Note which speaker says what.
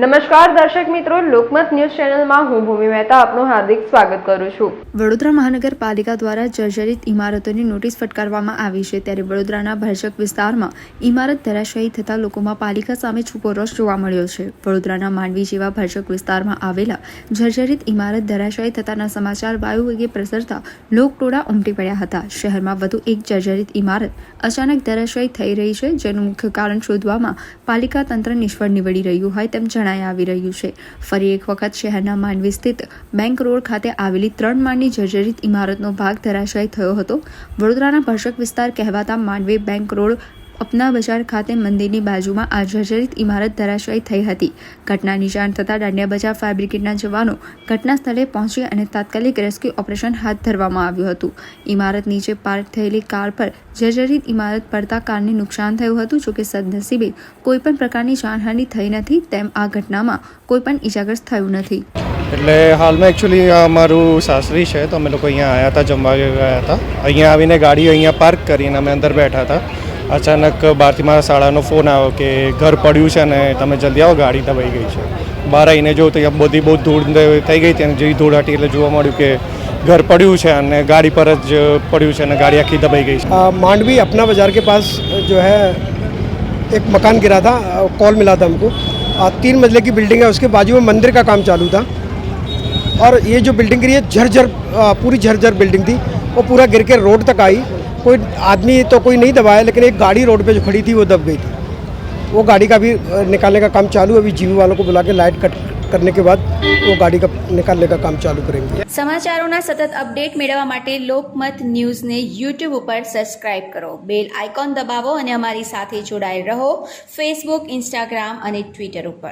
Speaker 1: નમસ્કાર દર્શક મિત્રો, લોકમત ન્યૂઝ ચેનલમાં હું ભૂમિ મહેતા આપનું હાર્દિક સ્વાગત કરું છું.
Speaker 2: વડોદરા મહાનગરપાલિકા દ્વારા જર્જરિત ઇમારતોની નોટિસ ફટકારવામાં આવી છે. ત્યારે વડોદરાના ભરચક વિસ્તારમાં ઇમારત ધરાશાયી થતા લોકોમાં પાલિકા સામે છૂપો રોષ જોવા મળ્યો છે. વડોદરાના માંડવી જેવા ભરચક વિસ્તારમાં આવેલા જર્જરિત ઇમારત ધરાશાયી થતાના સમાચાર વાયુ વેગે પ્રસરતા લોકટોળા ઉમટી પડ્યા હતા. શહેરમાં વધુ એક જર્જરિત ઇમારત અચાનક ધરાશાયી થઈ રહી છે, જેનું મુખ્ય કારણ શોધવામાં પાલિકા તંત્ર નિષ્ફળ નીવડી રહ્યું હોય તેમ જણાઈ આવી રહ્યું છે. ફરી એક વખત શહેરના માંડવી સ્થિત બેંક રોડ ખાતે આવેલી ત્રણ માળની જર્જરિત ઇમારતનો ભાગ ધરાશાયી થયો હતો. વડોદરાના ભર્ષક વિસ્તાર કહેવાતા માંડવી બેંક રોડ અપના બજાર ખાતે મંદિરની બાજુમાં આ જર્જરિત ઇમારત ધરાશાયી થઈ હતી. ઘટનાની જાણ થતાં દાંડિયા બજાર ફાયર બ્રિગેડના જવાનો ઘટના સ્થળે પહોંચી અને તાત્કાલિક રેસ્ક્યુ ઓપરેશન હાથ ધરવામાં આવ્યું હતું. ઇમારત નીચે પાર્ક થયેલી કાર પર જર્જરિત ઇમારત પડતા કારને નુકસાન થયું હતું જોકે સદનસીબે કોઈપણ પ્રકારની જાનહાનિ થઈ નથી તેમ આ ઘટનામાં કોઈપણ ઇજાગ્રસ્ત થયું નથી.
Speaker 3: એટલે હાલમાં એકચ્યુઅલી અમારું સાસરી છે, તો અમે લોકો અહીંયા આવ્યા હતા, જમવા ગયા હતા. અહીંયા આવીને ગાડી અહીંયા પાર્ક કરીને અમે અંદર બેઠા હતા. અચાનક બહારથી મારા શાળાનો ફોન આવ્યો કે ઘર પડ્યું છે અને તમે જલ્દી આવો ગાડી દબાઈ ગઈ છે બહાર આવીને જોયું તો અહીંયા બધી બહુ ધૂળ ને થઈ ગઈ હતી અને જેવી ધૂળ હતી એટલે જોવા મળ્યું કે ઘર પડ્યું છે અને ગાડી પર જ પડ્યું છે અને ગાડી આખી દબાઈ ગઈ છે
Speaker 4: आ, मांडवी अपना बाजार के पास जो है एक मकान गिरा था आ, कॉल मिला था हमको आ, तीन मंजिले की बिल्डिंग है उसके बाजू में मंदिर का काम चालू था और ये जो बिल्डिंग गिरी है झरझर आ, पूरी झरझर बिल्डिंग थी वो पूरा गिर के रोड तक आई कोई आदमी तो कोई नहीं दबाया लेकिन एक गाड़ी रोड पे जो खड़ी थी वो दब गई थी वो गाड़ी का भी आ, निकालने का काम चालू है अभी जीवी वालों को बुला के लाइट कट करने के बाद वो गाड़ी का निकालने का काम चालू करेंगे
Speaker 5: સમાચારોના સતત અપડેટ મેળવવા માટે લોકમત ન્યૂઝને યુટ્યુબ ઉપર સબસ્ક્રાઇબ કરો બેલ આઇકોન દબાવો અને અમારી સાથે જોડાયેલ રહો ફેસબુક ઇન્સ્ટાગ્રામ અને ટ્વિટર ઉપર